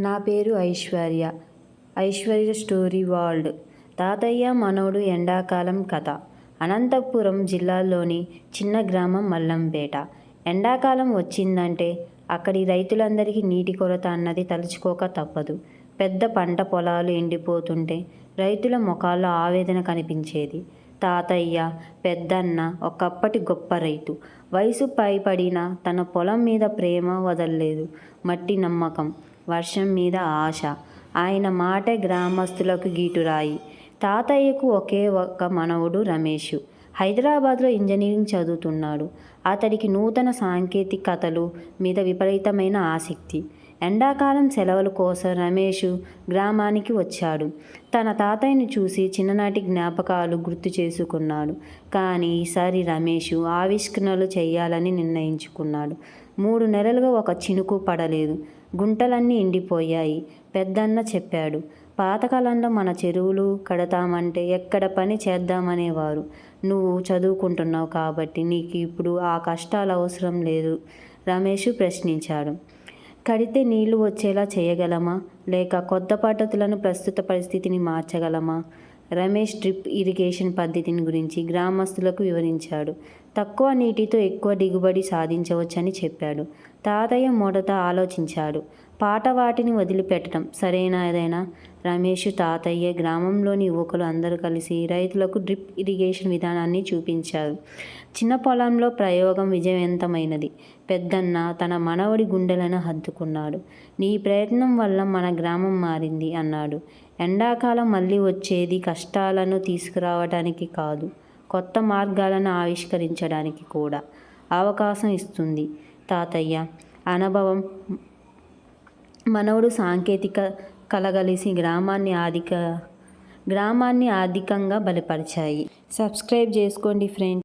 నా పేరు Aishwarya. Aishwarya story world తాతయ్య మనవడు ఎండాకాలం కథ. అనంతపురం జిల్లాలోని చిన్న గ్రామం మల్లంపేట. ఎండాకాలం వచ్చిందంటే అక్కడి రైతులందరికీ నీటి కొరత అన్నది తలుచుకోక తప్పదు. పెద్ద పంట పొలాలు ఎండిపోతుంటే రైతుల ముఖాల్లో ఆవేదన కనిపించేది. తాతయ్య పెద్దన్న ఒకప్పటి గొప్ప రైతు. వయసు పైపడిన తన పొలం మీద ప్రేమ వదల్లేదు. మట్టి నమ్మకం. వర్షం మీద ఆశ. ఆయన మాటే గ్రామస్తులకు గీటురాయి. తాతయ్యకు ఒకే ఒక మనవడు రమేష్. హైదరాబాద్లో ఇంజనీరింగ్ చదువుతున్నాడు. అతడికి నూతన సాంకేతికతలు మీద విపరీతమైన ఆసక్తి. ఎండాకాలం సెలవుల కోసం రమేష్ గ్రామానికి వచ్చాడు. తన తాతయ్యను చూసి చిన్ననాటి జ్ఞాపకాలు గుర్తు చేసుకున్నాడు. కానీ ఈసారి రమేష్ ఆవిష్కరణలు చేయాలని నిర్ణయించుకున్నాడు. మూడు నెలలుగా ఒక చినుకు పడలేదు. గుంటలన్నీ ఎండిపోయాయి పెద్దన్న చెప్పాడు. పాతకాలంలో మన చెరువులు కడతామంటే ఎక్కడ పని చేద్దామనేవారు. నువ్వు చదువుకుంటున్నావు కాబట్టి నీకు ఇప్పుడు ఆ కష్టాలు అవసరం లేదు రమేష్ ప్రశ్నించాడు. కడితే నీళ్ళు వచ్చేలా చేయగలమా? లేక కొత్త పద్ధతులను ప్రస్తుత పరిస్థితిని మార్చగలమా? రమేష్ డ్రిప్ ఇరిగేషన్ పద్ధతిని గురించి గ్రామస్తులకు వివరించాడు. తక్కువ నీటితో ఎక్కువ దిగుబడి సాధించవచ్చని చెప్పాడు. తాతయ్య మొదట ఆలోచించాడు. పాట వాటిని వదిలిపెట్టడం సరైనదేనా రమేష్ తాతయ్య గ్రామంలోని యువకులు అందరూ కలిసి రైతులకు డ్రిప్ ఇరిగేషన్ విధానాన్ని చూపించారు. చిన్న పొలంలో ప్రయోగం విజయవంతమైనది. పెద్దన్న తన మనవడి గుండెలను హద్దుకున్నాడు నీ ప్రయత్నం వల్ల మన గ్రామం మారింది అన్నాడు. ఎండాకాలం మళ్ళీ వచ్చేది కష్టాలను తీసుకురావడానికి కాదు. కొత్త మార్గాలను ఆవిష్కరించడానికి కూడా అవకాశం ఇస్తుంది. తాతయ్య అనుభవం మనవడు సాంకేతిక కలగలిసి గ్రామాన్ని ఆర్థిక గ్రామాన్ని ఆర్థికంగా బలపరిచాయి. సబ్స్క్రైబ్ చేసుకోండి ఫ్రెండ్స్.